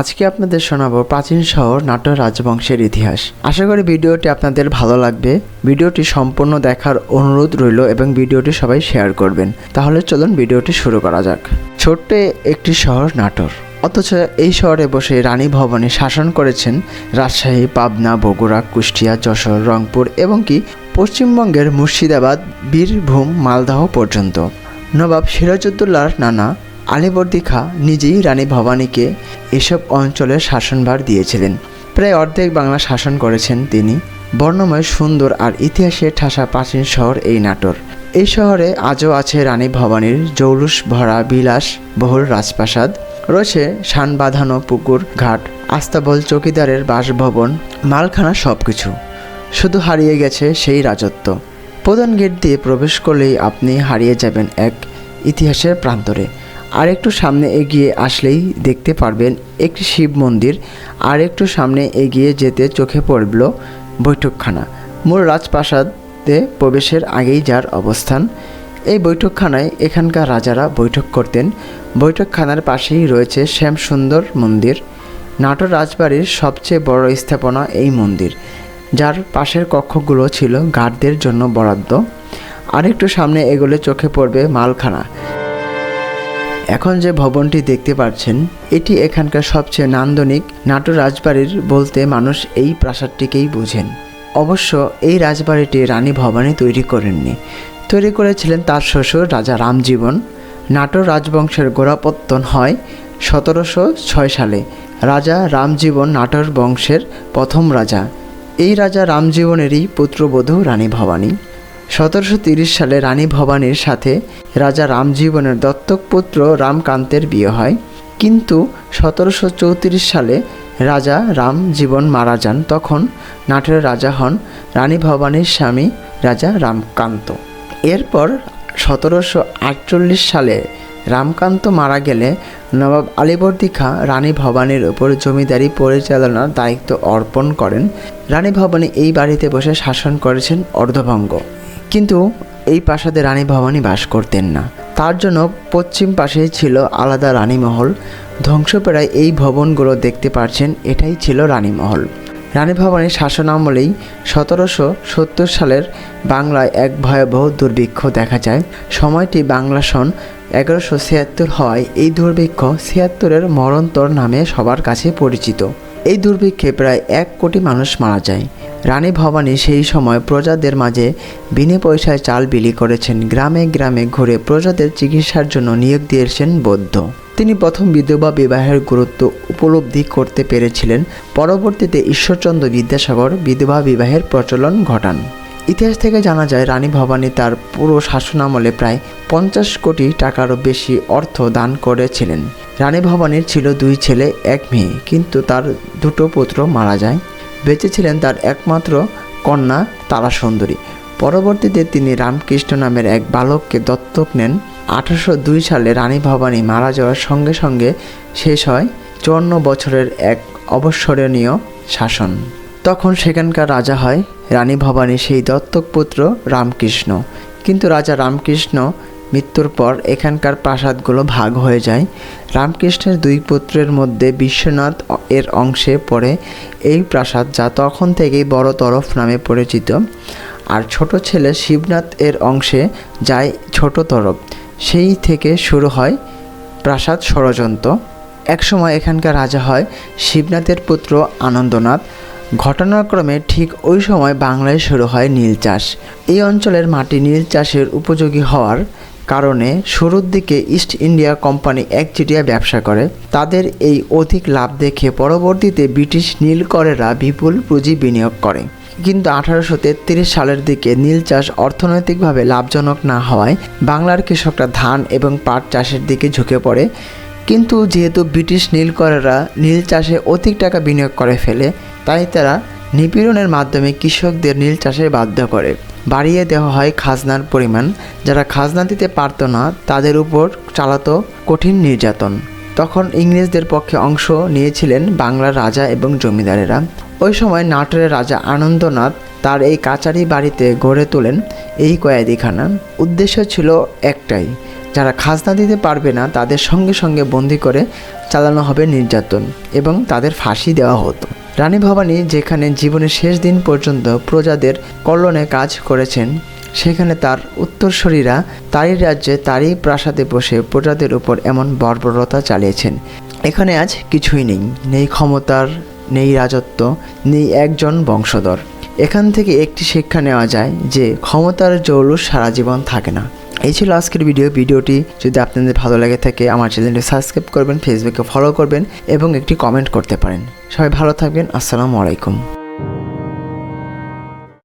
আজকে আপনাদের শোনাবো প্রাচীন শহর নাটোর রাজবংশের ইতিহাস। আশা করি ভিডিওটি আপনাদের ভালো লাগবে। ভিডিওটি সম্পূর্ণ দেখার অনুরোধ রইল এবং ভিডিওটি সবাই শেয়ার করবেন। তাহলে চলুন ভিডিওটি শুরু করা যাক। ছোট্ট একটি শহর নাটোর। অথচ এই শহরে বসে রানী ভবনে শাসন করেছেন রাজশাহী, পাবনা, বগুড়া, কুষ্টিয়া, যশোর, রংপুর এবং কি পশ্চিমবঙ্গের মুর্শিদাবাদ, বীরভূম, মালদহ পর্যন্ত। নবাব সিরাজউদ্দৌলার নানা আলীবর্দী খাঁ নিজেই রানী ভবানীকে এসব অঞ্চলের শাসনভার দিয়েছিলেন। প্রায় অর্ধেক বাংলা শাসন করেছেন তিনি। বর্ণময়, সুন্দর আর ইতিহাসে ঠাসা প্রাচীন শহর এই নাটোর। এই শহরে আজও আছে রানী ভবানীর জৌলুস ভরা বিলাস বহুল রাজপ্রাসাদ। রয়েছে শান বাঁধানো পুকুর, ঘাট, আস্তাবল, চকিদারের বাসভবন, মালখানা সব কিছু শুধু হারিয়ে গেছে সেই রাজত্ব। প্রধান গেট দিয়ে প্রবেশ করলেই আপনি হারিয়ে যাবেন এক ইতিহাসের প্রান্তরে। আর একটু সামনে এগিয়ে আসলেই দেখতে পারবেন একটি শিব মন্দির। আর একটু সামনে এগিয়ে যেতে চোখে পড়ল বৈঠকখানা। মূল রাজপ্রাসাদে প্রবেশের আগেই যার অবস্থান। এই বৈঠকখানায় এখানকার রাজারা বৈঠক করতেন। বৈঠকখানার পাশেই রয়েছে শ্যামসুন্দর মন্দির। নাটোর রাজবাড়ির সবচেয়ে বড় স্থাপনা এই মন্দির। যার পাশের কক্ষগুলো ছিল গার্ডদের জন্য বরাদ্দ। আরেকটু সামনে এগোলে চোখে পড়বে মালখানা। এখন যে ভবনটি দেখতে পাচ্ছেন এটি এখানকার সবচেয়ে নান্দনিক নাটোর রাজবাড়ির বলতে মানুষ এই প্রাসাদটিকেই বোঝেন। অবশ্য এই রাজবাড়িটি রানী ভবানী তৈরি করেননি। তৈরি করেছিলেন তার শ্বশুর রাজা রামজীবন। নাটোর রাজবংশের গোড়াপত্তন হয় সতেরোশো ছয় সালে। রাজা রামজীবন নাটোর বংশের প্রথম রাজা। এই রাজা রামজীবনেরই পুত্রবধূ রানী ভবানী। সতেরোশো তিরিশ সালে রানী ভবানীর সাথে রাজা রামজীবনের দত্তক পুত্র রামকান্তের বিয়ে হয়। কিন্তু সতেরোশো চৌত্রিশ সালে রাজা রামজীবন মারা যান। তখন নাটোরের রাজা হন রানী ভবানীর স্বামী রাজা রামকান্ত। এরপর সতেরোশো আটচল্লিশ সালে রামকান্ত মারা গেলে নবাব আলীবর্দী খাঁ রানী ভবানীর ওপর জমিদারি পরিচালনার দায়িত্ব অর্পণ করেন। রানী ভবানী এই বাড়িতে বসে শাসন করেছেন অর্ধভঙ্গ কিন্তু এই প্রাসাদে রানী ভবানী বাস করতেন না। তার জন্য পশ্চিম পাশেই ছিল আলাদা রানীমহল। ধ্বংসপ্রায় এই ভবনগুলো দেখতে পারছেন, এটাই ছিল রানীমহল। রানী ভবানীর শাসন আমলেই সতেরোশো সত্তর সালের বাংলায় এক ভয়াবহ দুর্ভিক্ষ দেখা যায়। সময়টি বাংলা সন এগারোশো ছিয়াত্তর হওয়ায় এই দুর্ভিক্ষ ছিয়াত্তরের মরন্তর নামে সবার কাছে পরিচিত। এই দুর্ভিক্ষে প্রায় এক কোটি মানুষ মারা যায়। রানী ভবানী সেই সময় প্রজাদের মাঝে বিনে পয়সায় চাল বিলি করেছেন। গ্রামে গ্রামে ঘুরে প্রজাদের চিকিৎসার জন্য নিয়োগ দিয়েছেন বৌদ্ধ। তিনি প্রথম বিধবা বিবাহের গুরুত্ব উপলব্ধি করতে পেরেছিলেন। পরবর্তীতে ঈশ্বরচন্দ্র বিদ্যাসাগর বিধবা বিবাহের প্রচলন ঘটান। ইতিহাস থেকে জানা যায়, রানী ভবানী তার পুরো শাসনামলে প্রায় পঞ্চাশ কোটি টাকারও বেশি অর্থ দান করেছিলেন। রানী ভবানীর ছিল দুই ছেলে, এক মেয়ে। কিন্তু তার দুটো পুত্র মারা যায়। বেঁচে ছিলেন তার একমাত্র কন্যা তারা সুন্দরী পরবর্তীতে তিনি রামকৃষ্ণ নামের এক বালককে দত্তক নেন। আঠারোশো দুই সালে রানী ভবানী মারা যাওয়ার সঙ্গে সঙ্গে শেষ হয় চুয়ান্ন বছরের এক অবসরণীয় শাসন। তখন সেখানকার রাজা হয় রানী ভবানী সেই দত্তক পুত্র রামকৃষ্ণ। কিন্তু রাজা রামকৃষ্ণ মৃত্যুর পর এখানকার প্রাসাদগুলো ভাগ হয়ে যায়। রামকৃষ্ণের দুই পুত্রের মধ্যে বিশ্বনাথ এর অংশে পড়ে এই প্রাসাদ, যা তখন থেকেই বড় তরফ নামে পরিচিত। আর ছোট ছেলে শিবনাথ এর অংশে যায় ছোট তরফ। সেই থেকে শুরু হয় প্রাসাদ ষড়যন্ত্র। একসময় এখানকার রাজা হয় শিবনাথের পুত্র আনন্দনাথ। ঘটনাক্রমে ঠিক ওই সময় বাংলায় শুরু হয় নীল চাষ। এই অঞ্চলের মাটি নীল চাষের উপযোগী হওয়ার কারণে শুরুর দিকে ইস্ট ইন্ডিয়া কোম্পানি একচেটিয়া ব্যবসা করে। তাদের এই অধিক লাভ দেখে পরবর্তীতে ব্রিটিশ নীলকরেরা বিপুল পুঁজি বিনিয়োগ করে। কিন্তু আঠারোশো তেত্রিশ সালের দিকে নীল চাষ অর্থনৈতিকভাবে লাভজনক না হওয়ায় বাংলার কৃষকরা ধান এবং পাট চাষের দিকে ঝুঁকে পড়ে। কিন্তু যেহেতু ব্রিটিশ নীলকরেরা নীল চাষে অধিক টাকা বিনিয়োগ করে ফেলে, তাই তারা নিপীড়নের মাধ্যমে কৃষকদের নীল চাষে বাধ্য করে। বাড়িয়ে দেওয়া হয় খাজনার পরিমাণ। যারা খাজনা দিতে পারত না, তাদের উপর চালাতো কঠিন নির্যাতন। তখন ইংরেজদের পক্ষে অংশ নিয়েছিলেন বাংলার রাজা এবং জমিদারেরা। ওই সময় নাটোরের রাজা আনন্দনাথ তার এই কাচারি বাড়িতে গড়ে তোলেন এই কয়েদিখানা। উদ্দেশ্য ছিল একটাই, যারা খাজনা দিতে পারবে না, তাদের সঙ্গে সঙ্গে বন্দি করে চালানো হবে নির্যাতন এবং তাদের ফাঁসি দেওয়া হতো। রানী ভবানী যেখানে জীবনের শেষ দিন পর্যন্ত প্রজাদের কল্যাণে কাজ করেছেন, সেখানে তার উত্তরসূরিরা তারই রাজ্যে তারই প্রাসাদে বসে প্রজাদের উপর এমন বর্বরতা চালিয়েছেন। এখানে আজ কিছুই নেই নেই ক্ষমতার, নেই রাজত্ব, নেই একজন বংশধর। এখান থেকে একটি শিক্ষা নেওয়া যায় যে ক্ষমতার জৌলুস সারা জীবন থাকে না। এই ছিল আজকের ভিডিও ভিডিওটি যদি আপনাদের ভালো লাগে থাকে, আমার চ্যানেলটি সাবস্ক্রাইব করবেন ফেসবুকে ফলো করবেন এবং একটি কমেন্ট করতে পারেন। সবাই ভালো থাকবেন। আসসালামু আলাইকুম।